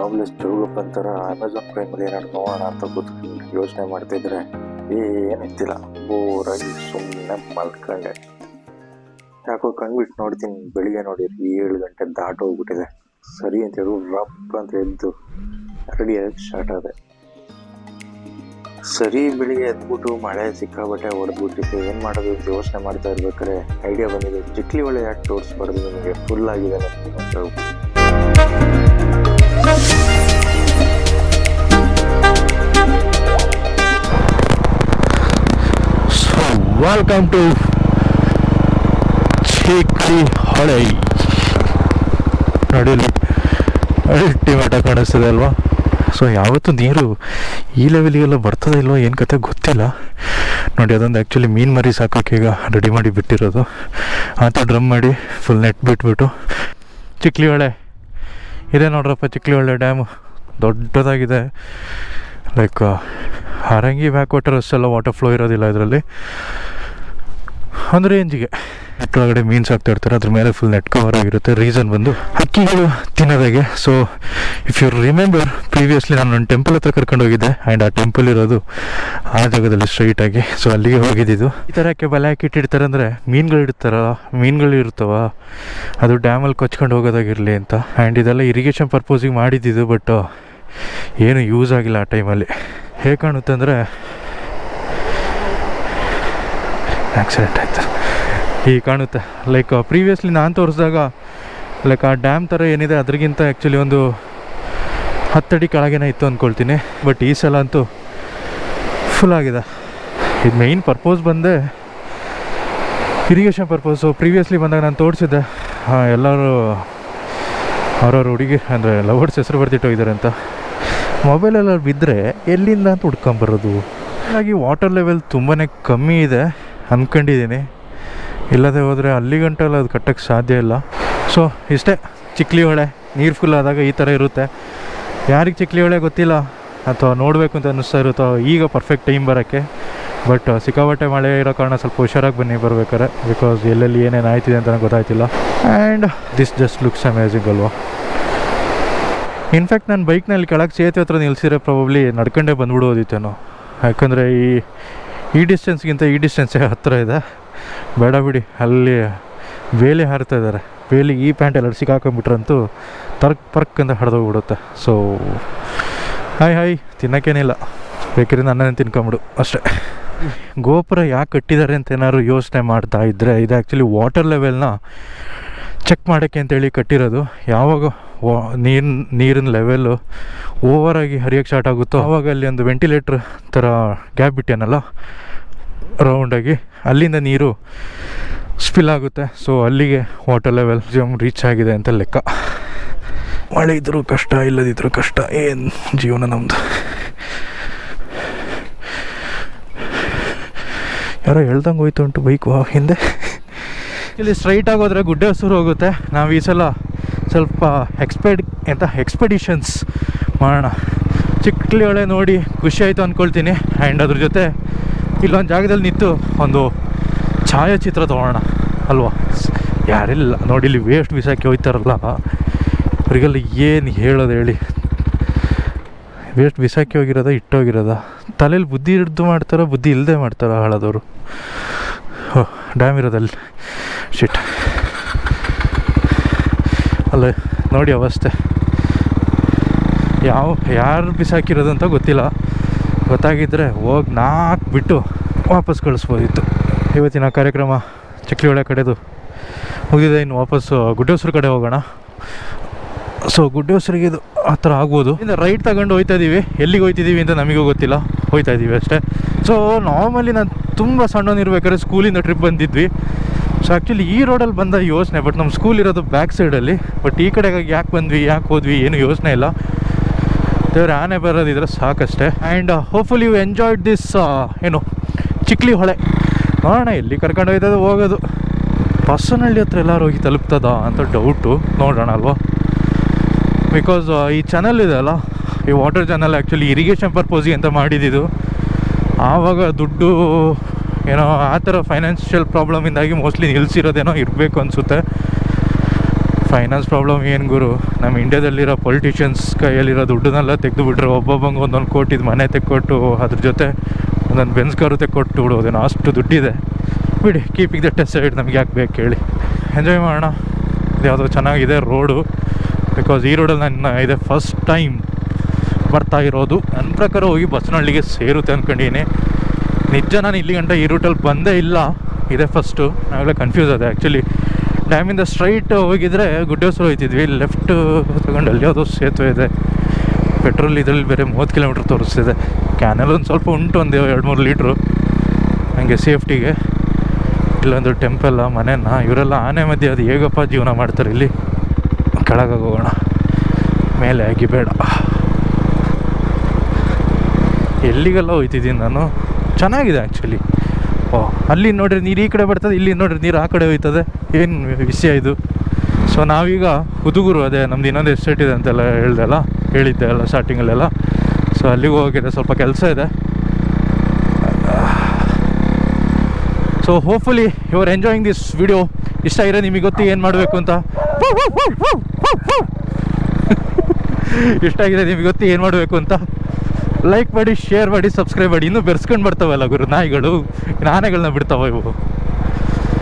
Jobless Jogappa ಥರ Amazon ಪ್ರೈಮಲ್ಲಿ ಏನಾದ್ರು ನೋಡೋಣ ಅಂತ ಕೂತ್ಕೊಂಡು ಯೋಚನೆ ಮಾಡ್ತಿದ್ರೆ ಏನಿತ್ತಿಲ್ಲ ಬೋರಾಗಿ ಸುಮ್ಮನೆ ಮಲ್ಕೊಂಡೆ. ಯಾಕೋ ಕಣ್ಬಿಟ್ಟು ನೋಡ್ತೀನಿ, ಬೆಳಿಗ್ಗೆ ನೋಡಿ ಏಳು ಗಂಟೆ ದಾಟೋಗ್ಬಿಟ್ಟಿದೆ ಸರಿ ಅಂತ ಹೇಳು ರಪ್ ಅಂತ ಎದ್ದು ರೆಡಿಯಾಗಿ ಸ್ಟಾರ್ಟ್ ಆದೆ. ಸರಿ ಬೆಳಿಗ್ಗೆ ಎದ್ಬಿಟ್ಟು ಮಳೆ ಸಿಕ್ಕಾಬಟ್ಟೆ ಹೊಡೆದ್ಬಿಟ್ಟಿತ್ತು. ಏನು ಮಾಡೋದು ಯೋಚನೆ ಮಾಡ್ತಾ ಇರ್ಬೇಕಾದ್ರೆ ಐಡಿಯಾ ಬಂದಿದೆ. ಚಿಕ್ಲಿ ಒಳ್ಳೆ ಯಾಕೆ ತೋರಿಸ್ಬಾರ್ದು ನಿಮಗೆ ಫುಲ್ ಆಗಿದೆ ವೆಲ್ಕಮ್ ಟು ಚಿಕ್ಲಿ ಹೊಳೆ ನಡಿಲಿ. ಅಲ್ಟಿಮೇಟ ಕಾಣಿಸ್ತದೆ ಅಲ್ವಾ? ಸೊ ಯಾವತ್ತೂ ನೀರು ಈ ಲೆವೆಲಿಗೆಲ್ಲ ಬರ್ತದೆ ಇಲ್ವೋ? ಏನು ಕತೆ ಗೊತ್ತಿಲ್ಲ. ನೋಡಿ, ಅದೊಂದು ಆ್ಯಕ್ಚುಲಿ ಮೀನು ಮರಿ ಸಾಕೋಕೆ ಈಗ ರೆಡಿ ಮಾಡಿ ಬಿಟ್ಟಿರೋದು. ಆತ ಡ್ರಮ್ ಮಾಡಿ ಫುಲ್ ನೆಟ್ ಬಿಟ್ಬಿಟ್ಟು. ಚಿಕ್ಲಿ ಹೊಳೆ. ಇದೆ ನೋಡ್ರಪ್ಪ ಚಿಕ್ಲಿ ಹೊಳೆ ಡ್ಯಾಮು ದೊಡ್ಡದಾಗಿದೆ. ಲೈಕ್ ಹಾರಂಗಿ ಬ್ಯಾಕ್ ವಾಟರ್ ಅಷ್ಟೆಲ್ಲ ವಾಟರ್ ಫ್ಲೋ ಇರೋದಿಲ್ಲ ಇದರಲ್ಲಿ. ಒಂದು ರೇಂಜಿಗೆ ನೆಟ್ ಮೀನ್ಸ್ ಹಾಕ್ತಾ ಇರ್ತಾರೆ, ಅದ್ರ ಮೇಲೆ ಫುಲ್ ನೆಟ್ ಕವರ್ ಆಗಿರುತ್ತೆ ರೀಸನ್ ಬಂದು ಹಕ್ಕಿಗಳು ತಿನ್ನೋದಾಗೆ. So if you remember previously ನಾನು ಒಂದು ಟೆಂಪಲ್ ಹತ್ರ ಕರ್ಕೊಂಡು ಹೋಗಿದ್ದೆ ಆ್ಯಂಡ್ ಆ ಟೆಂಪಲ್ ಇರೋದು ಆ ಜಾಗದಲ್ಲಿ ಸ್ಟ್ರೈಟಾಗಿ ಸೊ ಅಲ್ಲಿಗೆ ಹೋಗಿದ್ದಿದ್ದು. ಈ ಥರ ಯಾಕೆ ಬಲೆ ಹಾಕಿ ಇಟ್ಟಿರ್ತಾರೆ ಅಂದರೆ, ಮೀನುಗಳು ಇಡ್ತಾರ? ಮೀನುಗಳು ಇರ್ತಾವ? ಅದು ಡ್ಯಾಮಲ್ಲಿ ಕೊಚ್ಕೊಂಡು ಹೋಗೋದಾಗಿರಲಿ ಅಂತ. ಆ್ಯಂಡ್ ಇದೆಲ್ಲ ಇರಿಗೇಷನ್ ಪರ್ಪೋಸಿಗೆ ಮಾಡಿದ್ದಿದ್ದು ಬಟ್ ಏನು ಯೂಸ್ ಆಗಿಲ್ಲ ಆ ಟೈಮಲ್ಲಿ ಹೇಗೆ ಕಾಣುತ್ತೆ ಅಂದರೆ ಆಕ್ಸಿಡೆಂಟ್ ಆಯಿತು. ಹೀಗೆ ಕಾಣುತ್ತೆ. ಲೈಕ್ ಪ್ರೀವಿಯಸ್ಲಿ ನಾನು ತೋರಿಸಿದಾಗ ಲೈಕ್ ಆ ಡ್ಯಾಮ್ ಥರ ಏನಿದೆ, ಅದ್ರಿಗಿಂತ ಆ್ಯಕ್ಚುಲಿ ಒಂದು ಹತ್ತಡಿ ಕೆಳಗೇನೆ ಇತ್ತು ಅಂದ್ಕೊಳ್ತೀನಿ ಬಟ್ ಈ ಸಲ ಅಂತೂ ಫುಲ್ ಆಗಿದೆ. ಇದು ಮೇಯ್ನ್ ಪರ್ಪೋಸ್ ಬಂದೆ ಇರಿಗೇಷನ್ ಪರ್ಪೋಸು ಪ್ರೀವಿಯಸ್ಲಿ ಬಂದಾಗ ನಾನು ತೋರಿಸಿದ್ದೆ ಎಲ್ಲರೂ ಅವ್ರವ್ರ ಹುಡುಗಿ, ಅಂದರೆ ಲವರ್ಸ್ ಹೆಸರು ಬರ್ತಿಟ್ಟು ಹೋಗಿದ್ದಾರೆ ಅಂತ. ಮೊಬೈಲಲ್ಲಿ ಬಿದ್ದರೆ ಎಲ್ಲಿಂದ ಅಂತ ಹುಡ್ಕೊಂಬರೋದು? ಹಾಗಾಗಿ ವಾಟರ್ ಲೆವೆಲ್ ತುಂಬಾ ಕಮ್ಮಿ ಇದೆ. ಅಂದ್ಕೊಂಡಿದ್ದೀನಿ ಇಲ್ಲದೆ ಹೋದರೆ ಅಲ್ಲಿ ಗಂಟೆಲ್ಲ ಅದು ಕಟ್ಟೋಕ್ಕೆ ಸಾಧ್ಯ ಇಲ್ಲ. ಸೊ ಇಷ್ಟೇ, ಚಿಕ್ಲಿ ಹೊಳೆ, ನೀರು ಫುಲ್ ಆದಾಗ ಈ ಥರ ಇರುತ್ತೆ. ಯಾರಿಗೆ ಚಿಕ್ಲಿ ಹೊಳೆ ಗೊತ್ತಿಲ್ಲ, ಅಥವಾ ನೋಡಬೇಕು ಅಂತ ಅನ್ನಿಸ್ತಾ ಇರುತ್ತೋ, ಈಗ ಪರ್ಫೆಕ್ಟ್ ಟೈಮ್ ಬರೋಕ್ಕೆ. ಬಟ್ ಸಿಕ್ಕಾಪಟ್ಟೆ ಮಳೆ ಇರೋ ಕಾರಣ ಸ್ವಲ್ಪ ಹುಷಾರಾಗಿ ಬನ್ನಿ ಬರ್ಬೇಕಾರೆ ಬಿಕಾಸ್ ಎಲ್ಲೆಲ್ಲಿ ಏನೇನು ಆಯ್ತಿದೆ ಅಂತ ಗೊತ್ತಾಯ್ತಿಲ್ಲ. And this just looks amazing ಅಲ್ವಾ? ಇನ್ಫ್ಯಾಕ್ಟ್ ನಾನು ಬೈಕ್ನಲ್ಲಿ ಕೆಳಗೆ ಸೇತುವೆ ಹತ್ರ ನಿಲ್ಸಿದ್ರೆ ಪ್ರಾಬಬ್ಲಿ ನಡ್ಕೊಂಡೇ ಬಂದ್ಬಿಡೋದಿತ್ತೇನೋ. ಯಾಕಂದರೆ ಈ ಈ ಡಿಸ್ಟೆನ್ಸ್ಗಿಂತ ಈ ಡಿಸ್ಟೆನ್ಸೇ ಹತ್ತಿರ ಇದೆ. ಬೇಡ ಬಿಡಿ, ಅಲ್ಲಿ ಬೇಲಿ ಹಾರ್ತಾ ಇದ್ದಾರೆ ಬೇಲಿ ಈ ಪ್ಯಾಂಟ್ ಎಲ್ಲ ಸಿಕ್ಕಾಕೊಂಬಿಟ್ರಂತೂ ತರ್ಕ್ ಪರ್ಕ್ ಅಂತ ಹಡ್ದೋಗ್ಬಿಡುತ್ತೆ. ಸೊ ಹಾಯ್ ಹಾಯ್ ತಿನ್ನೋಕ್ಕೇನಿಲ್ಲ. ಬೇಕರಿಂದ ನನ್ನೇ ತಿನ್ಕೊಂಬಿಡು, ಅಷ್ಟೇ. ಗೋಪುರ ಯಾಕೆ ಕಟ್ಟಿದ್ದಾರೆ ಅಂತ ಏನಾದ್ರು ಯೋಚನೆ ಮಾಡ್ತಾ ಇದ್ದರೆ ಇದು ಆ್ಯಕ್ಚುಲಿ ವಾಟರ್ ಲೆವೆಲ್ನ ಚೆಕ್ ಮಾಡೋಕ್ಕೆ ಅಂತೇಳಿ ಕಟ್ಟಿರೋದು. ಯಾವಾಗ ವಾ ನೀರಿನ ನೀರಿನ ಓವರ್ ಓವರಾಗಿ ಹರಿಯೋಕ್ಕೆ ಸ್ಟಾರ್ಟ್ ಆಗುತ್ತೋ? ಆವಾಗ ಅಲ್ಲಿ ಒಂದು ವೆಂಟಿಲೇಟ್ರ್ ಥರ ಗ್ಯಾಪ್ ಬಿಟ್ಟೇನಲ್ಲ ರೌಂಡಾಗಿ ಅಲ್ಲಿಂದ ನೀರು ಸ್ಪಿಲ್ ಆಗುತ್ತೆ. ಸೊ ಅಲ್ಲಿಗೆ ವಾಟರ್ ಲೆವೆಲ್ ಜಮ್ ರೀಚ್ ಆಗಿದೆ ಅಂತ ಲೆಕ್ಕ. ಮಳೆ ಇದ್ರೂ ಕಷ್ಟ, ಇಲ್ಲದಿದ್ರು ಕಷ್ಟ, ಏನು ಜೀವನ ನಮ್ಮದು ಯಾರೋ ಹೇಳ್ದಂಗೆ ಹೋಯ್ತು ಉಂಟು ಬೈಕು ಹಿಂದೆ? ಇಲ್ಲಿ ಸ್ಟ್ರೈಟ್ ಆಗೋದ್ರೆ ಗುಡ್ಡೆ ಹಸೂರು ಹೋಗುತ್ತೆ. ನಾವು ಈ ಸಲ ಸ್ವಲ್ಪ ಎಕ್ಸ್ಪೆಡ್ ಎಂಥ ಎಕ್ಸ್ಪೆಡಿಷನ್ಸ್ ಮಾಡೋಣ. ಚಿಕ್ಕಲಿ ಹೊಳೆ ನೋಡಿ ಖುಷಿ ಆಯಿತು ಅಂದ್ಕೊಳ್ತೀನಿ ಆ್ಯಂಡ್ ಅದ್ರ ಜೊತೆ ಇಲ್ಲೊಂದು ಜಾಗದಲ್ಲಿ ನಿಂತು ಒಂದು ಛಾಯಾಚಿತ್ರ ತೊಗೊಳ್ಳೋಣ ಅಲ್ವಾ? ಯಾರಿಲ್ಲ. ನೋಡಿ, ಇಲ್ಲಿ ವೇಸ್ಟ್ ಬಿಸಾಕಿ ಹೋಯ್ತಾರಲ್ಲ. ಅವರಿಗೆಲ್ಲ ಏನು ಹೇಳೋದು ಹೇಳಿ. ವೇಸ್ಟ್ ಬಿಸಾಕಿ ಹೋಗಿರೋದ ಇಟ್ಟೋಗಿರೋದ ತಲೆಯಲ್ಲಿ ಬುದ್ಧಿ ಹಿಡ್ದು ಮಾಡ್ತಾರೋ, ಬುದ್ಧಿ ಇಲ್ಲದೆ ಮಾಡ್ತಾರೋ ಹಾಳಾದವರು. ಡ್ಯಾಮ್ ಇರೋದಲ್ಲಿ. ಶಿಟ್ ಅಲ್ಲ, ನೋಡಿ ಅವಸ್ಥೆ. ಯಾವ, ಯಾರು ಬಿಸಾಕಿರೋದು ಅಂತ ಗೊತ್ತಿಲ್ಲ. ಗೊತ್ತಾಗಿದ್ದರೆ ಹೋಗಿ ನಾಲ್ಕು ಬಿಟ್ಟು ವಾಪಸ್ ಕಳಿಸ್ಬೋದಿತ್ತು. ಇವತ್ತಿನ ಕಾರ್ಯಕ್ರಮ ಚಕ್ಲಿ ಹೊಳೆ ಕಡೆದು ಹೋಗಿದೆ ಇನ್ನು ವಾಪಸ್ಸು ಗುಡ್ಡೇಶ್ವರ ಕಡೆ ಹೋಗೋಣ. ಸೊ ಗುಡ್ಡೇಶ್ವರಿಗೆ ಇದು ಆ ಥರ ಆಗ್ಬೋದು. ಇನ್ನು ರೈಟ್ ತಗೊಂಡು ಹೋಯ್ತಾ ಇದ್ದೀವಿ ಎಲ್ಲಿಗೆ ಹೋಯ್ತಿದ್ದೀವಿ ಅಂತ ನಮಗೂ ಗೊತ್ತಿಲ್ಲ. ಹೋಯ್ತಾ ಇದ್ದೀವಿ ಅಷ್ಟೇ. ಸೊ ನಾರ್ಮಲಿ ನಾನು ತುಂಬ ಸಣ್ಣವನ್ನಿರ್ಬೇಕಾದ್ರೆ ಸ್ಕೂಲಿಂದ ಟ್ರಿಪ್ ಬಂದಿದ್ವಿ. ಸೊ ಆ್ಯಕ್ಚುಲಿ ಈ ರೋಡಲ್ಲಿ ಬಂದ ಯೋಚನೆ ಬಟ್ ನಮ್ಮ ಸ್ಕೂಲ್ ಇರೋದು ಬ್ಯಾಕ್ ಸೈಡಲ್ಲಿ ಬಟ್ ಈ ಕಡೆಗೆ ಯಾಕೆ ಬಂದ್ವಿ, ಯಾಕೆ ಹೋದ್ವಿ ಏನು ಯೋಚನೆ ಇಲ್ಲ. ದೇವ್ರ, ಆನೆ ಬರೋದಿದ್ರೆ ಸಾಕಷ್ಟೇ. And hopeful you enjoyed this ಏನು, ಚಿಕ್ಲಿ ಹೊಳೆ. ನೋಡೋಣ, ಎಲ್ಲಿ ಕರ್ಕೊಂಡು ಹೋಯ್ತದೆ ಹೋಗೋದು. ಬಸ್ಸನಹಳ್ಳಿ ಹತ್ರ ಎಲ್ಲರೂ ಹೋಗಿ ತಲುಪ್ತದ ಅಂತ ಡೌಟು ನೋಡೋಣ ಅಲ್ವಾ? ಬಿಕಾಸ್ ಈ ಚಾನಲ್ ಇದೆ ಅಲ್ಲ, ಈ ವಾಟರ್ ಚಾನಲ್ ಆ್ಯಕ್ಚುಲಿ ಇರಿಗೇಷನ್ ಪರ್ಪೋಸಿಗೆ ಅಂತ ಮಾಡಿದ್ದು ಆವಾಗ ದುಡ್ಡು ಏನೋ ಆ ಥರ ಫೈನಾನ್ಷಿಯಲ್ ಪ್ರಾಬ್ಲಮಿಂದಾಗಿ ಮೋಸ್ಟ್ಲಿ ನಿಲ್ಲಿಸಿರೋದೇನೋ ಇರಬೇಕು ಅನಿಸುತ್ತೆ. ಫೈನಾನ್ಸ್ ಪ್ರಾಬ್ಲಮ್ ಏನು ಗುರು? ನಮ್ಮ ಇಂಡ್ಯಾದಲ್ಲಿರೋ ಪೊಲಿಟಿಷಿಯನ್ಸ್ ಕೈಯಲ್ಲಿರೋ ದುಡ್ಡನ್ನೆಲ್ಲ ತೆಗೆದು ಬಿಟ್ರೆ ಒಬ್ಬೊಬ್ಬಂಗೆ ಒಂದೊಂದು ಕೋಟಿದು ಮನೆ ತೆಕ್ಕೊಟ್ಟು ಅದ್ರ ಜೊತೆ ಒಂದೊಂದು ಬೆನ್ಸ್ ಕಾರು ತೆಕ್ಕೊಟ್ಟು ಬಿಡೋದೇನೋ ಅಷ್ಟು ದುಡ್ಡಿದೆ. ಬಿಡಿ ಕೀಪಿಂಗ್ ದ ಟೆಸ್ಟ್ ಸೈಡ್ ನಮ್ಗೆ ಯಾಕೆ ಬೇಕು ಹೇಳಿ. ಎಂಜಾಯ್ ಮಾಡೋಣ. ಯಾವುದೋ ಚೆನ್ನಾಗಿದೆ ರೋಡು ಬಿಕಾಸ್ ಈ ರೋಡಲ್ಲಿ ನನ್ನ ಇದೆ ಫಸ್ಟ್ ಟೈಮ್ ಬರ್ತಾ ಇರೋದು. ನನ್ನ ಪ್ರಕಾರ ಹೋಗಿ ಬಸ್ನಹಳ್ಳಿಗೆ ಸೇರುತ್ತೆ ಅಂದ್ಕೊಂಡಿದ್ದೀನಿ ನಿಜ ನಾನು ಇಲ್ಲಿ ಗಂಟ ಈ ರೂಟಲ್ಲಿ ಬಂದೇ ಇಲ್ಲ. ಇದೆ ಫಸ್ಟು ನಾವೆಲ್ಲ ಕನ್ಫ್ಯೂಸ್ ಅದೇ. ಆ್ಯಕ್ಚುಲಿ ಡ್ಯಾಮಿಂದ ಸ್ಟ್ರೈಟ್ ಹೋಗಿದ್ರೆ ಗುಡ್ಡೇಶ್ವರ ಹೋಯ್ತಿದ್ವಿ. ಲೆಫ್ಟ್ ತಗೊಂಡು ಅಲ್ಲಿ ಯಾವುದೋ ಸೇತುವೆ ಇದೆ. ಪೆಟ್ರೋಲ್ ಇದರಲ್ಲಿ ಬೇರೆ ಮೂವತ್ತು ಕಿಲೋಮೀಟ್ರ್ ತೋರಿಸ್ತಿದೆ. ಕ್ಯಾನಲ್ ಒಂದು ಸ್ವಲ್ಪ ಉಂಟು ಒಂದು ಎರಡು ಮೂರು ಲೀಟ್ರು ಹಂಗೆ ಸೇಫ್ಟಿಗೆ ಇಲ್ಲೊಂದು ಟೆಂಪಲ್ಲ ಮನೆನ, ಇವರೆಲ್ಲ ಆನೆ ಮಧ್ಯೆ ಅದು ಹೇಗಪ್ಪ ಜೀವನ ಮಾಡ್ತಾರೆ ಇಲ್ಲಿ? ಕೆಳಗೆ ಹೋಗೋಣ. ಮೇಲೆ ಆಗಿ ಬೇಡ. ಎಲ್ಲಿಗೆಲ್ಲ ಹೋಯ್ತಿದ್ದೀನಿ ನಾನು? ಚೆನ್ನಾಗಿದೆ ಆ್ಯಕ್ಚುಲಿ ಓ, ಅಲ್ಲಿ ನೋಡಿರಿ ನೀರು ಈ ಕಡೆ ಬರ್ತದೆ, ಇಲ್ಲಿ ನೋಡಿರಿ ನೀರು ಆ ಕಡೆ ಹೋಯ್ತದೆ. ಏನು ವಿಷಯ ಇದು? ಸೊ ನಾವೀಗ ಹುದುಗುರು, ಅದೇ ನಮ್ದು ಇನ್ನೊಂದು ಎಸ್ಟೇಟ್ ಇದೆ ಅಂತೆಲ್ಲ ಹೇಳಿದೆ ಅಲ್ಲ? ಹೇಳಿದ್ದೆ ಅಲ್ಲ ಸ್ಟಾರ್ಟಿಂಗಲ್ಲೆಲ್ಲ ಸೊ ಅಲ್ಲಿಗೆ ಹೋಗಿದೆ ಸ್ವಲ್ಪ ಕೆಲಸ ಇದೆ. So hopefully you are enjoying this video ಇಷ್ಟ ಇರೋ ನಿಮಗೆ ಗೊತ್ತಿ ಏನು ಮಾಡಬೇಕು ಅಂತ. ಇಷ್ಟ ಆಗಿದೆ ನಿಮಗೆ ಗೊತ್ತಿ ಏನು ಮಾಡಬೇಕು ಅಂತ. ಲೈಕ್ ಮಾಡಿ ಶೇರ್ ಮಾಡಿ ಸಬ್ಸ್ಕ್ರೈಬ್ ಮಾಡಿ. ಇನ್ನೂ ಬೆರೆಸ್ಕೊಂಡು ಬರ್ತಾವಲ್ಲ ಗುರು, ನಾಯಿಗಳು ನಾನೆಗಳನ್ನ ಬಿಡ್ತಾವೆ ಇವು?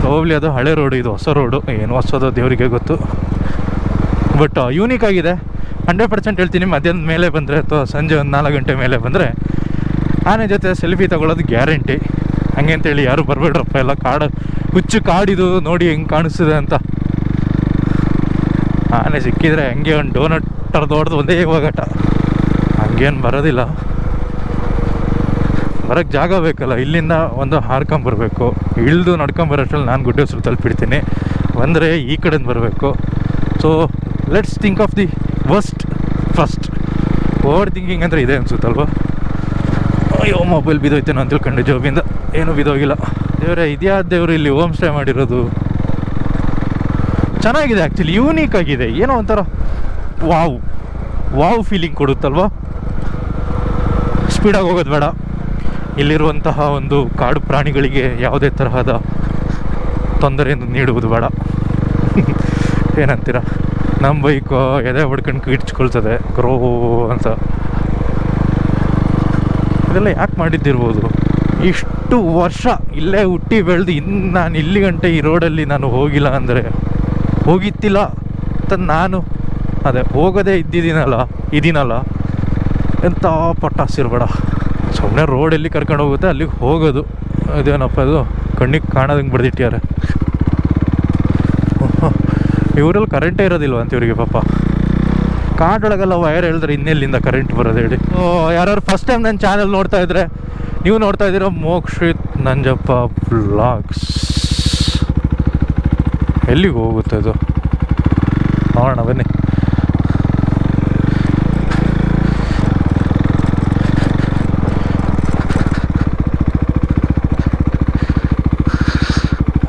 ಹೋಗ್ಲಿ ಅದು ಹಳೆ ರೋಡು ಇದು ಹೊಸ ರೋಡು ಏನು ಹೊಸದು ದೇವರಿಗೆ ಗೊತ್ತು. ಬಟ್ ಯೂನಿಕ್ ಆಗಿದೆ. ಹಂಡ್ರೆಡ್ ಪರ್ಸೆಂಟ್ ಹೇಳ್ತೀನಿ, ಮಧ್ಯಾಹ್ನದ ಮೇಲೆ ಬಂದರೆ ಅಥವಾ ಸಂಜೆ ಒಂದು ನಾಲ್ಕು ಗಂಟೆ ಮೇಲೆ ಬಂದರೆ ಆನೆ ಜೊತೆ ಸೆಲ್ಫಿ ತಗೊಳ್ಳೋದು ಗ್ಯಾರಂಟಿ ಹಂಗೆ ಅಂತೇಳಿ ಯಾರು ಬರಬೇಡ್ರಪ್ಪ, ಎಲ್ಲ ಕಾಡು, ಹುಚ್ಚು ಕಾಡಿದು ನೋಡಿ ಹೆಂಗೆ ಕಾಣಿಸ್ತದೆ ಅಂತ. ಆನೆ ಸಿಕ್ಕಿದ್ರೆ ಹಂಗೆ ಒಂದು ಡೋನಟ್ ಹೊಡೆದು ಒಂದೇ ಹೋಗಟ ಹಂಗೇನು ಬರೋದಿಲ್ಲ. ಬರೋಕ್ಕೆ ಜಾಗ ಬೇಕಲ್ಲ, ಇಲ್ಲಿಂದ ಒಂದು ಹಾರ್ಕೊಂಬರ್ಬೇಕು ಇಳಿದು ನಡ್ಕೊಂಬರೋಷ್ಟ್ರಲ್ಲಿ ನಾನು ಗುಡ್ಡ ಹೆಸರು ತಲುಪಿಡ್ತೀನಿ. ಬಂದರೆ ಈ ಕಡೆಯಿಂದ ಬರಬೇಕು. So let's think of the worst first over thinking ಅಂದರೆ ಇದೆ ಅನ್ಸುತ್ತಲ್ವ? ಅಯ್ಯೋ ಮೊಬೈಲ್ ಬಿದ್ದೋಯ್ತೇನೋ ಅಂತ ತಿಳ್ಕೊಂಡೆ ಜೋಬಿಂದ ಏನೂ ಬಿದ್ದೋಗಿಲ್ಲ. ದೇವರೇ, ಇದ್ಯಾ ದೇವರು ಇಲ್ಲಿ ಹೋಮ್ ಸ್ಟೇ ಮಾಡಿರೋದು? ಚೆನ್ನಾಗಿದೆ ಆ್ಯಕ್ಚುಲಿ ಯೂನೀಕ್ ಆಗಿದೆ. ಏನೋ ಒಂಥರ ವಾವ್ ವಾವ್ ಫೀಲಿಂಗ್ ಕೊಡುತ್ತಲ್ವಾ? ಸ್ಪೀಡಾಗಿ ಹೋಗೋದು ಬೇಡ. ಇಲ್ಲಿರುವಂತಹ ಒಂದು ಕಾಡು ಪ್ರಾಣಿಗಳಿಗೆ ಯಾವುದೇ ತರಹದ ತೊಂದರೆಯನ್ನು ನೀಡುವುದು ಬೇಡ. ಏನಂತೀರ? ನಮ್ಮ ಬೈಕು ಎದೆ ಹೊಡ್ಕೊಂಡು ಕಿಡ್ಚ್ಕೊಳ್ತದೆ ಗ್ರೋ ಅಂತ. ಇದೆಲ್ಲ ಯಾಕೆ ಮಾಡಿದ್ದಿರ್ಬೋದು? ಇಷ್ಟು ವರ್ಷ ಇಲ್ಲೇ ಹುಟ್ಟಿ ಬೆಳೆದು ಇನ್ನು ನಾನು ಇಲ್ಲಿ ಗಂಟೆ ಈ ರೋಡಲ್ಲಿ ನಾನು ಹೋಗಿಲ್ಲ ಅಂದರೆ ಹೋಗಿತ್ತಿಲ್ಲ ಅಂತ ನಾನು, ಅದೇ ಹೋಗೋದೇ ಇದ್ದಿದ್ದೀನಲ್ಲ ಇದೀನಲ್ಲ ಎಂಥ ಪಟ್ಟಾಸಿರ್ಬೇಡ. ಸುಮ್ಮನೆ ರೋಡ್ ಎಲ್ಲಿ ಕರ್ಕೊಂಡು ಹೋಗುತ್ತೆ ಅಲ್ಲಿಗೆ ಹೋಗೋದು. ಅದೇನಪ್ಪ ಅದು ಕಣ್ಣಿಗೆ ಕಾಣೋದಂಗೆ ಬಡ್ದಿಟ್ಟಾರೆ ಇವರಲ್ಲಿ ಕರೆಂಟೇ ಇರೋದಿಲ್ವ ಅಂತ ಇವರಿಗೆ ಪಾಪ. ಕಾಡೊಳಗೆಲ್ಲ ವೈರ್ ಹೇಳಿದ್ರೆ ಇನ್ನೆಲ್ಲಿಂದ ಕರೆಂಟ್ ಬರೋದು ಹೇಳಿ. ಓ ಯಾರು ಫಸ್ಟ್ ಟೈಮ್ ನನ್ನ ಚಾನಲ್ ನೋಡ್ತಾ ಇದ್ರೆ, ನೀವು ನೋಡ್ತಾ ಇದ್ದೀರೋ ಮೋಕ್ಷಿತ್ ನಂಜಪ್ಪ ಬ್ಲಾಗ್ಸ್ ಎಲ್ಲಿಗೆ ಹೋಗುತ್ತೆ ಅದು ನೋಡೋಣ ಬನ್ನಿ.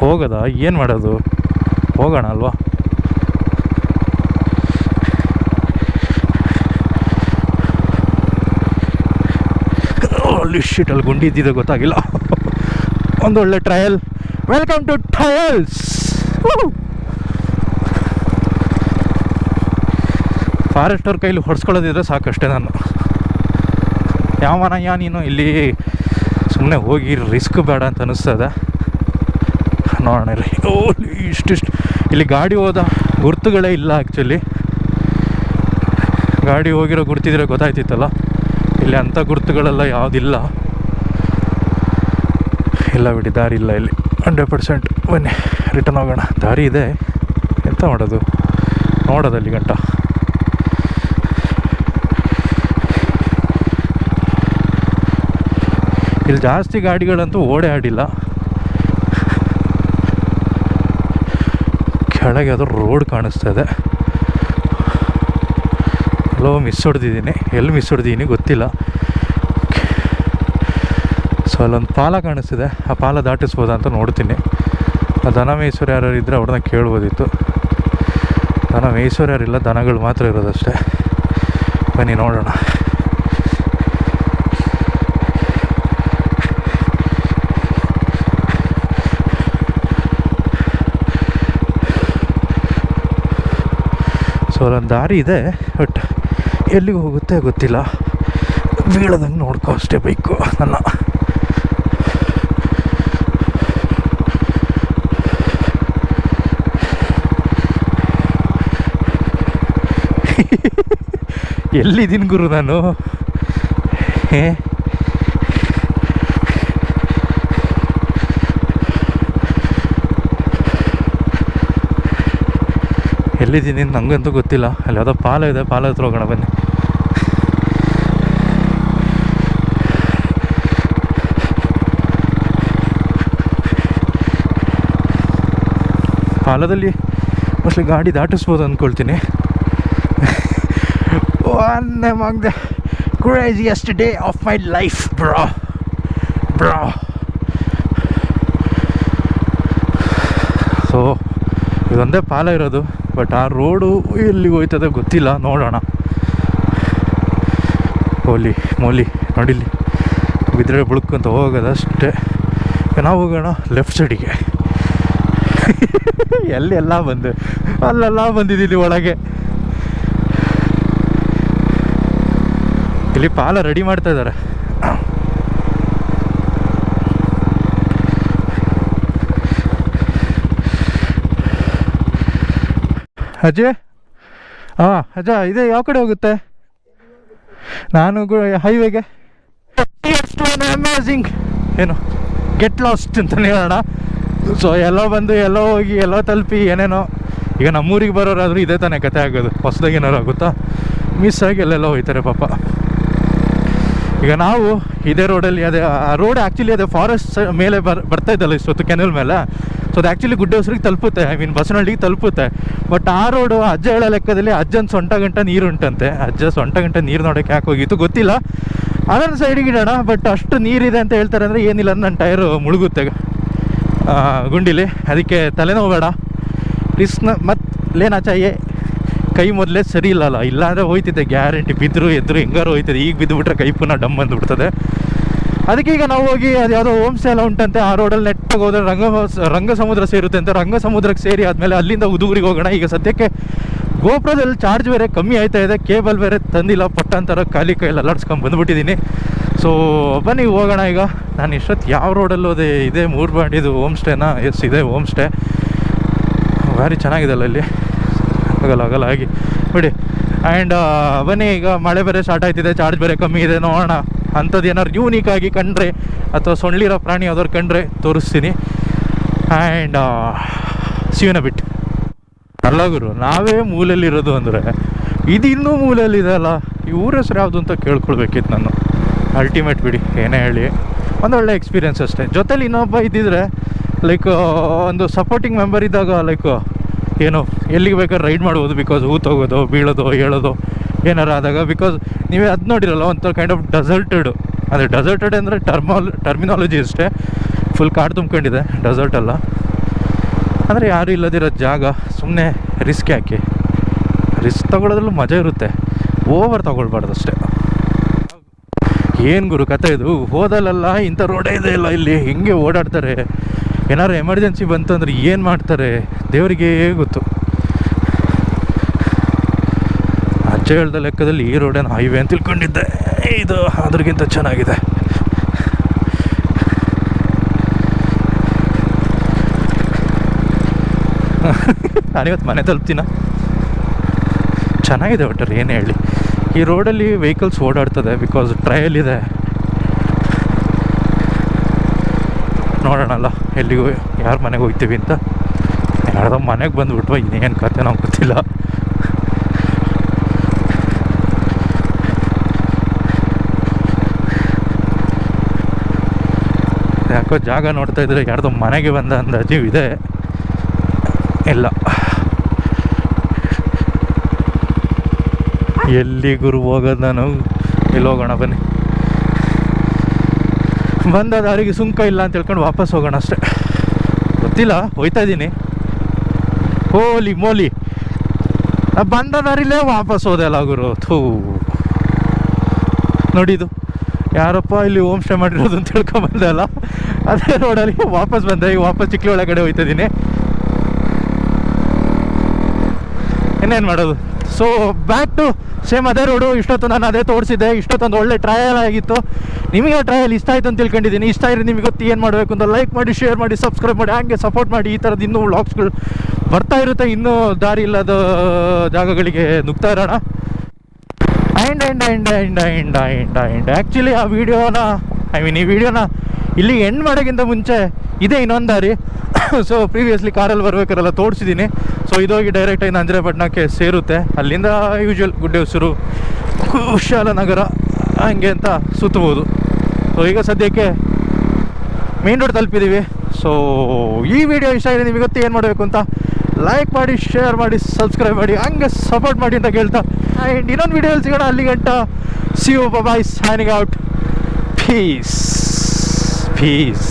ಹೋಗೋದ? ಏನು ಮಾಡೋದು? ಹೋಗೋಣ ಅಲ್ವಾ? ಅಲ್ಲಿ ಶೀಟಲ್ಲಿ ಗುಂಡಿ ಇದ್ದಿದೆ ಗೊತ್ತಾಗಿಲ್ಲ. ಒಂದೊಳ್ಳೆ trail welcome to trails forest ಅವ್ರ ಕೈಲಿ ಹೊಡ್ಸ್ಕೊಳ್ಳೋದಿದ್ರೆ ಸಾಕಷ್ಟೇ ನಾನು. ಯಾವನಯ್ಯ ನೀನು ಇಲ್ಲಿ ಸುಮ್ಮನೆ ಹೋಗಿ ರಿಸ್ಕ್ ಬೇಡ ಅಂತ ಅನಿಸ್ತದೆ ನೋಡೋಣ ರೀ ಓ ಇಷ್ಟಿಷ್ಟು. ಇಲ್ಲಿ ಗಾಡಿ ಹೋದ ಗುರುತುಗಳೇ ಇಲ್ಲ ಆ್ಯಕ್ಚುಲಿ ಗಾಡಿ ಹೋಗಿರೋ ಗುರ್ತಿದ್ರೆ ಗೊತ್ತಾಯ್ತಿತ್ತಲ್ಲ? ಇಲ್ಲಿ ಅಂಥ ಗುರುತುಗಳೆಲ್ಲ ಯಾವುದಿಲ್ಲ. ಇಲ್ಲ ಬಿಡಿ, ದಾರಿ ಇಲ್ಲ ಇಲ್ಲಿ. ಹಂಡ್ರೆಡ್ ಪರ್ಸೆಂಟ್ ಬನ್ನಿ ರಿಟರ್ನ್ ಹೋಗೋಣ. ದಾರಿ ಇದೆ. ಎಂತ ಮಾಡೋದು? ನೋಡೋದು ಅಲ್ಲಿ ಗಂಟ. ಇಲ್ಲಿ ಜಾಸ್ತಿ ಗಾಡಿಗಳಂತೂ ಓಡೇ ಕೆಳಗೆ ಅದು ರೋಡ್ ಕಾಣಿಸ್ತಾ ಇದೆ. ಎಲ್ಲೋ ಮಿಸ್ ಹೊಡೆದಿದ್ದೀನಿ. ಎಲ್ಲಿ ಮಿಸ್ ಹೊಡೆದಿದ್ದೀನಿ ಗೊತ್ತಿಲ್ಲ. ಸೊ ಅಲ್ಲೊಂದು ಪಾಲ ಕಾಣಿಸ್ತಿದೆ. ಆ ಪಾಲ ದಾಟಿಸ್ಬೋದಾ ಅಂತ ನೋಡ್ತೀನಿ. ಆ ದನ ಮೇಯ್ಸೋರು ಯಾರು ಇದ್ದರೆ ಅವ್ರನ್ನ ಕೇಳ್ಬೋದಿತ್ತು. ದನ ಮೇಯ್ಸೋರು ಯಾರಿಲ್ಲ ದನಗಳು ಮಾತ್ರ ಇರೋದಷ್ಟೇ. ಬನ್ನಿ ನೋಡೋಣ. ಸೊ ಅಲ್ಲೊಂದು ದಾರಿ ಇದೆ ಬಟ್ ಎಲ್ಲಿಗೆ ಹೋಗುತ್ತೆ ಗೊತ್ತಿಲ್ಲ. ಬೀಳದಂಗೆ ನೋಡ್ಕೋ ಅಷ್ಟೇ ಬೈಕು ನನ್ನ. ಎಲ್ಲಿದ್ದೀನಿ ಗುರು ನಾನು? ಹೇ? ಎಲ್ಲಿದ್ದೀನಿ ನನಗಂತೂ ಗೊತ್ತಿಲ್ಲ. ಅಲ್ಲಿ ಯಾವುದೋ ಪಾಲ ಇದೆ, ಪಾಲ ಹತ್ರ ಹೋಗೋಣ ಬನ್ನಿ. ಪಾಲದಲ್ಲಿ ಮೋಸ್ಟ್ಲಿ ಗಾಡಿ ದಾಟಿಸ್ಬೋದು ಅಂದ್ಕೊಳ್ತೀನಿ one among the craziest day of my life bro bro so ಇದೊಂದೇ ಪಾಲ ಇರೋದು ಬಟ್ ಆ ರೋಡು ಎಲ್ಲಿಗೆ ಹೋಯ್ತದೆ ಗೊತ್ತಿಲ್ಲ, ನೋಡೋಣ. ಹೋಲಿ, ಮೋಲಿ, ನೋಡಿಲ್ಲಿ. ಬಿದ್ದರೆ ಬುಳ್ಕೊಂತ ಹೋಗೋದಷ್ಟೇ. ನಾವು ಹೋಗೋಣ ಲೆಫ್ಟ್ ಸೈಡಿಗೆ ಎಲ್ಲೆಲ್ಲ ಬಂದು, ಅಲ್ಲೆಲ್ಲ ಬಂದಿದ್ದೀನಿ ಒಳಗೆ. ಇಲ್ಲಿ ಪಾಲ ರೆಡಿ ಮಾಡ್ತಾ ಇದ್ದಾರೆ. ಅಜಯ್? ಹಾಂ ಅಜ್ಜ ಇದೆ, ಯಾವ ಕಡೆ ಹೋಗುತ್ತೆ? ನಾನು ಹೈವೇಗೆ ಅಮೇಝಿಂಗ್ ಏನು? ಗೆಟ್ ಲಾಸ್ಟ್ ಅಂತಲೇ ಹೇಳೋಣ. ಸೊ ಎಲ್ಲೋ ಬಂದು, ಎಲ್ಲೋ ಹೋಗಿ, ಎಲ್ಲೋ ತಲುಪಿ, ಏನೇನೋ. ಈಗ ನಮ್ಮೂರಿಗೆ ಬರೋರಾದರೂ ಇದೇ ತಾನೇ ಕತೆ ಆಗೋದು. ಹೊಸದಾಗಿ ಏನಾರು ಆಗುತ್ತಾ? ಮಿಸ್ ಆಗಿ ಎಲ್ಲೆಲ್ಲೋ ಹೋಗ್ತಾರೆ ಪಾಪ. ಈಗ ನಾವು ಇದೇ ರೋಡಲ್ಲಿ ಅದೇ, ಆ ರೋಡ್ ಆ್ಯಕ್ಚುಲಿ ಅದೇ ಫಾರೆಸ್ಟ್ ಮೇಲೆ ಬರ್, ಬರ್ತಾ ಇದ್ದಲ್ಲ ಇಷ್ಟೊತ್ತು ಕೆನಲ್ ಮೇಲೆ. ಸೊ ಅದು ಆ್ಯಕ್ಚುಲಿ ಗುಡ್ಡೋಸ್ರಿಗೆ ತಲುಪುತ್ತೆ. ಐ ಮೀನ್ ಬಸವನಹಳ್ಳಿಗೆ ತಲುಪುತ್ತೆ. ಬಟ್ ಆ ರೋಡು ಅಜ್ಜ ಹೇಳೋ ಲೆಕ್ಕದಲ್ಲಿ ಅಜ್ಜನ ಸೊಂಟ ಗಂಟ ನೀರು ಉಂಟಂತೆ. ಅಜ್ಜ ಸೊಂಟ ಗಂಟ ನೀರು ನೋಡೋಕ್ಕೆ ಯಾಕೆ ಹೋಗಿತ್ತು ಗೊತ್ತಿಲ್ಲ. ಅದನ್ನು ಸೈಡಿಗೆ ಇಡೋಣ ಬಟ್ ಅಷ್ಟು ನೀರಿದೆ ಅಂತ ಹೇಳ್ತಾರೆ ಅಂದರೆ ಏನಿಲ್ಲ, ನನ್ನ ಟೈರು ಮುಳುಗುತ್ತೆ. ಗುಂಡಿಲಿ. ಅದಕ್ಕೆ ತಲೆನೋವು ಬೇಡ. ರಿಸ್ಕ್ನ ಮತ್ತು ಲೇನಾಚಾಯೇ ಕೈ ಮೊದಲೇ ಸರಿ ಇಲ್ಲಲ್ಲ. ಇಲ್ಲಾಂದರೆ ಹೋಯ್ತಿದ್ದೆ ಗ್ಯಾರಂಟಿ ಬಿದ್ದರು ಎದ್ರು, ಹೆಂಗಾರು ಹೋಯ್ತಿದೆ. ಈಗ ಬಿದ್ದುಬಿಟ್ರೆ ಕೈ ಪುನಃ ಡಮ್ ಬಂದುಬಿಡ್ತದೆ. ಅದಕ್ಕೆ ಈಗ ನಾವು ಹೋಗಿ ಅದು ಯಾವುದೋ ಹೋಮ್ ಸ್ಟೇ ಎಲ್ಲ ಉಂಟಂತೆ, ಆ ರೋಡಲ್ಲಿ ನೆಟ್ಟಾಗಿ ಹೋದ್ರೆ ರಂಗ ರಂಗ ಸಮುದ್ರ ಸೇರುತ್ತೆ ಅಂತ ರಂಗ ಸಮುದ್ರಕ್ಕೆ ಸೇರಿ ಆದಮೇಲೆ ಅಲ್ಲಿಂದ ಉದುಗುರಿಗೆ ಹೋಗೋಣ. ಈಗ ಸದ್ಯಕ್ಕೆ ಗೋಪುರದಲ್ಲಿ ಚಾರ್ಜ್ ಬೇರೆ ಕಮ್ಮಿ ಆಯ್ತಾ ಇದೆ ಕೇಬಲ್ ಬೇರೆ ತಂದಿಲ್ಲ, ಪಟ್ಟಂತರ ಖಾಲಿ ಕೈಯಲ್ಲಿ ಅಲ್ಲಾಡ್ಸ್ಕೊಂಡು ಬಂದುಬಿಟ್ಟಿದ್ದೀನಿ. ಸೊ ಬನ್ನಿ ಹೋಗೋಣ ಈಗ. ನಾನು ಇಷ್ಟೊತ್ತು ಯಾವ ರೋಡಲ್ಲಿ ಹೋದೆ, ಇದೇ ಮೂರು ಬಾಂಡಿದು ಹೋಮ್ ಸ್ಟೇನಾ ಎಸ್ ಇದೆ ಹೋಮ್ ಸ್ಟೇ ಭಾರಿ ಚೆನ್ನಾಗಿದೆಲ್ಲ ಇಲ್ಲಿ. ಆಗಲ್ಲ ಆಗಲ್ಲ ಆಗಿ. ಬಿಡಿ. ಆ್ಯಂಡ್ ಬನ್ನಿ ಈಗ ಮಳೆ ಬೇರೆ ಸ್ಟಾರ್ಟ್ ಆಯ್ತಿದೆ ಚಾರ್ಜ್ ಬೇರೆ ಕಮ್ಮಿ ಇದೆ, ನೋಡೋಣ. ಅಂಥದ್ದು ಏನಾದ್ರು ಯೂನಿಕ್ ಆಗಿ ಕಂಡ್ರೆ ಅಥವಾ ಸೊಳ್ಳಿರೋ ಪ್ರಾಣಿ ಯಾವ್ದಾದ್ರು ಕಂಡ್ರೆ ತೋರಿಸ್ತೀನಿ. ಆ್ಯಂಡ್ ಶಿವನ ಬಿಟ್ಟು. ಅಲ್ಲ ಗುರು, ನಾವೇ ಮೂಲೆಯಲ್ಲಿರೋದು ಅಂದರೆ ಇದು ಇನ್ನೂ ಮೂಲೆಯಲ್ಲಿದೆ ಅಲ್ಲ? ಊರ ಹೆಸರು ಯಾವುದು ಅಂತ ಕೇಳ್ಕೊಳ್ಬೇಕಿತ್ತು ನಾನು. ಅಲ್ಟಿಮೇಟ್ ಬಿಡಿ, ಏನೇ ಹೇಳಿ. ಒಂದೊಳ್ಳೆ ಎಕ್ಸ್ಪೀರಿಯನ್ಸ್ ಅಷ್ಟೇ. ಜೊತೇಲಿ ಇನ್ನೊಬ್ಬ ಇದ್ದಿದ್ರೆ ಲೈಕ್ ಒಂದು ಸಪೋರ್ಟಿಂಗ್ ಮೆಂಬರ್ ಇದ್ದಾಗ ಲೈಕ್ ಏನು, ಎಲ್ಲಿಗೆ ಬೇಕಾದ್ರೆ ರೈಡ್ ಮಾಡ್ಬೋದು ಬಿಕಾಸ್ ಹೂ ತಗೋದು, ಬೀಳೋದು, ಹೇಳೋದು. ಏನಾರು ಆದಾಗ ಬಿಕಾಸ್ ನೀವೇ ಅದು ನೋಡಿರಲ್ಲ, ಒಂಥರ ಕೈಂಡ್ ಆಫ್ ಡೆಸರ್ಟೆಡ್ ಅಂದರೆ ಡೆಸರ್ಟೆಡ್ ಅಂದರೆ ಟರ್ಮಾಲ್ ಟರ್ಮಿನಾಲಜಿ ಅಷ್ಟೇ ಫುಲ್ ಕಾಡು ತುಂಬ್ಕೊಂಡಿದೆ ಡೆಸರ್ಟ್ ಅಲ್ಲ. ಅಂದರೆ ಯಾರು ಇಲ್ಲದಿರೋ ಜಾಗ ಸುಮ್ಮನೆ ರಿಸ್ಕ್ ಹಾಕಿ ರಿಸ್ಕ್ ತೊಗೊಳೋದ್ರಲ್ಲೂ ಮಜಾ ಇರುತ್ತೆ. ಓವರ್ ತೊಗೊಳ್ಬಾರ್ದು ಅಷ್ಟೇ. ಏನು ಗುರು ಕತೆ ಇದು? ಹೋದಲ್ಲೆಲ್ಲ ಇಂಥ ರೋಡೇ ಇದೆ ಇಲ್ಲ ಇಲ್ಲಿ? ಹೆಂಗೆ ಓಡಾಡ್ತಾರೆ? ಏನಾದ್ರು ಎಮರ್ಜೆನ್ಸಿ ಬಂತು ಅಂದರೆ ಏನು ಮಾಡ್ತಾರೆ? ದೇವರಿಗೆ ಗೊತ್ತು. ಹೇಳ್ದ ಲೆಕ್ಕದಲ್ಲಿ ಈ ರೋಡೇನ ಹೈವೇ ಅಂತ ತಿಳ್ಕೊಂಡಿದ್ದೆ. ಇದು ಅದ್ರಗಿಂತ ಚೆನ್ನಾಗಿದೆ. ನಾನಿವತ್ತು ಮನೆ ತಲುಪ್ತೀನ? ಚೆನ್ನಾಗಿದೆ ಒಟ್ಟರೆ, ಏನು ಹೇಳಿ. ಈ ರೋಡಲ್ಲಿ ವೆಹಿಕಲ್ಸ್ ಓಡಾಡ್ತದೆ ಬಿಕಾಸ್ ಟ್ರಯಲ್ ಇದೆ. ನೋಡೋಣಲ್ಲ, ಎಲ್ಲಿಗೂ, ಯಾರು ಮನೆಗೆ ಹೋಗ್ತೀವಿ ಅಂತ. ಯಾರ್ದೋ ಮನೆಗೆ ಬಂದುಬಿಟ್ವ ಇನ್ನೇನು ಕತೆ ನಾವು ಗೊತ್ತಿಲ್ಲ. ಯಾಕೋ ಜಾಗ ನೋಡ್ತಾ ಇದ್ರೆ ಯಾರ್ದೋ ಮನೆಗೆ ಬಂದ ಅಂದಾಜು ಇದೆ ಇಲ್ಲ. ಎಲ್ಲಿ ಗುರು ಹೋಗೋದು ನಾನು? ಎಲ್ಲಿ ಹೋಗೋಣ ಬನ್ನಿ? ಬಂದ ದಾರಿಗೆ ಸುಂಕ ಇಲ್ಲ ಅಂತ ಹೇಳ್ಕೊಂಡು ವಾಪಸ್ ಹೋಗೋಣ ಅಷ್ಟೇ. ಗೊತ್ತಿಲ್ಲ, ಹೋಯ್ತಾ ಇದ್ದೀನಿ. Holy moly. ಬಂದ ದಾರಿಲೇ ವಾಪಸ್ ಹೋದೆ ಅಲ್ಲ ಗುರು. ಥೂ. ನೋಡಿದು. ಯಾರಪ್ಪ ಇಲ್ಲಿ ಹೋಮ್ ಸ್ಟೇ ಮಾಡಿರೋದು ಅಂತ ತಿಳ್ಕೊಂಬಂದೆ ಬಂದೆ ಅಲ್ಲ ಅದೇ ರೋಡಲ್ಲಿ ವಾಪಸ್ ಬಂದೆ, ಈಗ ವಾಪಸ್ ಚಿಕ್ಕಲಿ ಒಳಗಡೆ ಹೋಯ್ತಿದ್ದೀನಿ ಇನ್ನೇನು ಮಾಡೋದು? ಸೊ ಬ್ಯಾಕ್ ಟು ಸೇಮ್ ಅದೇ ರೋಡು ಇಷ್ಟೊತ್ತು ನಾನು ಅದೇ ತೋರಿಸಿದ್ದೆ, ಇಷ್ಟೊತ್ತೊಂದು ಒಳ್ಳೆ ಟ್ರಯಲ್ ಆಗಿತ್ತು. ನಿಮಗೆ ಟ್ರಯಲ್ ಇಷ್ಟ ಆಯಿತು ಅಂತ ತಿಳ್ಕೊಂಡಿದ್ದೀನಿ. ಇಷ್ಟ ಆಯಿತು ನಿಮಗೆ ಗೊತ್ತು ಏನು ಮಾಡಬೇಕು ಅಂತ ಲೈಕ್ ಮಾಡಿ ಶೇರ್ ಮಾಡಿ ಸಬ್ಸ್ಕ್ರೈಬ್ ಮಾಡಿ, ಹಂಗೆ ಸಪೋರ್ಟ್ ಮಾಡಿ, ಈ ಥರದ್ದು ಇನ್ನೂ ವ್ಲಾಗ್ಸ್ಗಳು ಬರ್ತಾ ಇರುತ್ತೆ. ಇನ್ನೂ ದಾರಿ ಇಲ್ಲದ ಜಾಗಗಳಿಗೆ ನುಗ್ತಾ ಇರೋಣ. And and and and and and and actually ಆ ವಿಡಿಯೋನ ಐ ಮೀನ್ ಈ ವಿಡಿಯೋನ ಇಲ್ಲಿ ಎಂಡ್ ಮಾಡೋಕ್ಕಿಂತ ಮುಂಚೆ ಇದೇ ಇನ್ನೊಂದು ದಾರಿ. ಸೊ ಪ್ರೀವಿಯಸ್ಲಿ ಕಾರಲ್ಲಿ ಬರ್ಬೇಕಾರೆಲ್ಲ ತೋರಿಸಿದ್ದೀನಿ ಸೊ ಇದೋಗಿ ಡೈರೆಕ್ಟಾಗಿ ನಂಜನಪಟ್ಟಣಕ್ಕೆ ಸೇರುತ್ತೆ. ಅಲ್ಲಿಂದ ಯೂಶ್ವಲ್ ಗುಡ್ಡೆಹೊಸರು ಕುಶಾಲನಗರ ಹಂಗೆ ಅಂತ ಸುತ್ತಬೋದು ಸೊ ಈಗ ಸದ್ಯಕ್ಕೆ ಮೇನ್ ರೋಡ್ ತಲುಪಿದ್ದೀವಿ ಸೊ ಈ ವಿಡಿಯೋ ಇಷ್ಟ ಆಗಿದೆ, ನಿಮಗೆ ಗೊತ್ತು ಏನು ಮಾಡಬೇಕು ಅಂತ ಲೈಕ್ ಮಾಡಿ ಶೇರ್ ಮಾಡಿ ಸಬ್ಸ್ಕ್ರೈಬ್ ಮಾಡಿ, ಹಂಗೆ ಸಪೋರ್ಟ್ ಮಾಡಿ ಅಂತ ಕೇಳ್ತಾ ಆ್ಯಂಡ್ ಇನ್ನೊಂದು ವಿಡಿಯೋಲ್ಲಿ ಸಿಗೋಣ ಅಲ್ಲಿ ಗಂಟ see you bye signing out peace peace